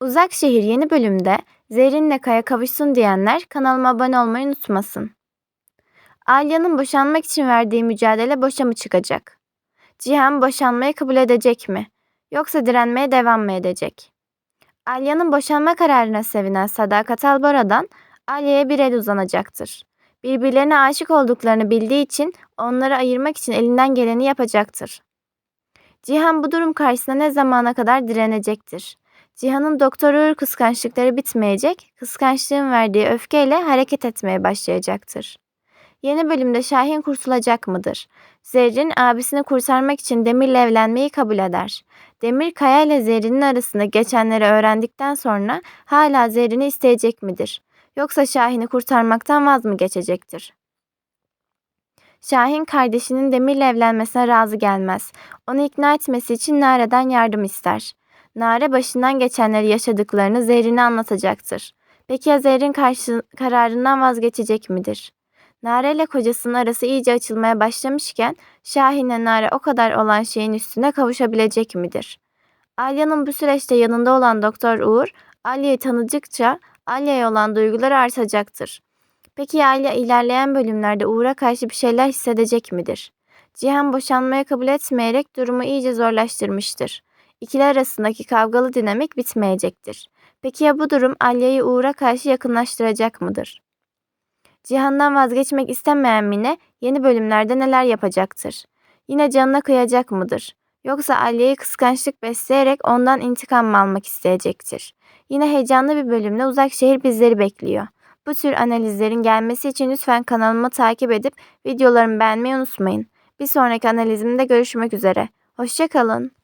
Uzak Şehir yeni bölümde Zerrin'le Kaya kavuşsun diyenler kanalıma abone olmayı unutmasın. Alya'nın boşanmak için verdiği mücadele boşa mı çıkacak? Cihan boşanmayı kabul edecek mi? Yoksa direnmeye devam mı edecek? Alya'nın boşanma kararına sevinen Sadakat Albora'dan Alya'ya bir el uzanacaktır. Birbirlerine aşık olduklarını bildiği için onları ayırmak için elinden geleni yapacaktır. Cihan bu durum karşısında ne zamana kadar direnecektir? Cihan'ın Doktor Uğur kıskançlıkları bitmeyecek, kıskançlığın verdiği öfkeyle hareket etmeye başlayacaktır. Yeni bölümde Şahin kurtulacak mıdır? Zerrin abisini kurtarmak için Demir'le evlenmeyi kabul eder. Demir Kaya ile Zerrin'in arasında geçenleri öğrendikten sonra hala Zerrin'i isteyecek midir? Yoksa Şahin'i kurtarmaktan vaz mı geçecektir? Şahin kardeşinin Demir'le evlenmesine razı gelmez. Onu ikna etmesi için Nare'den yardım ister. Nare başından geçenleri yaşadıklarını Zerrin'e anlatacaktır. Peki ya Zerrin karşı, kararından vazgeçecek midir? Nare ile kocasının arası iyice açılmaya başlamışken Şahin'le Nare o kadar olan şeyin üstüne kavuşabilecek midir? Alya'nın bu süreçte yanında olan Doktor Uğur, Alya'yı tanıdıkça Alya'ya olan duyguları artacaktır. Peki ya Alya ilerleyen bölümlerde Uğur'a karşı bir şeyler hissedecek midir? Cihan boşanmaya kabul etmeyerek durumu iyice zorlaştırmıştır. İkili arasındaki kavgalı dinamik bitmeyecektir. Peki ya bu durum Alya'yı Uğur'a karşı yakınlaştıracak mıdır? Cihan'dan vazgeçmek istemeyen Mine yeni bölümlerde neler yapacaktır? Yine canına kıyacak mıdır? Yoksa Alya'yı kıskançlık besleyerek ondan intikam mı almak isteyecektir? Yine heyecanlı bir bölümde uzak şehir bizleri bekliyor. Bu tür analizlerin gelmesi için lütfen kanalımı takip edip videolarımı beğenmeyi unutmayın. Bir sonraki analizimde görüşmek üzere. Hoşçakalın.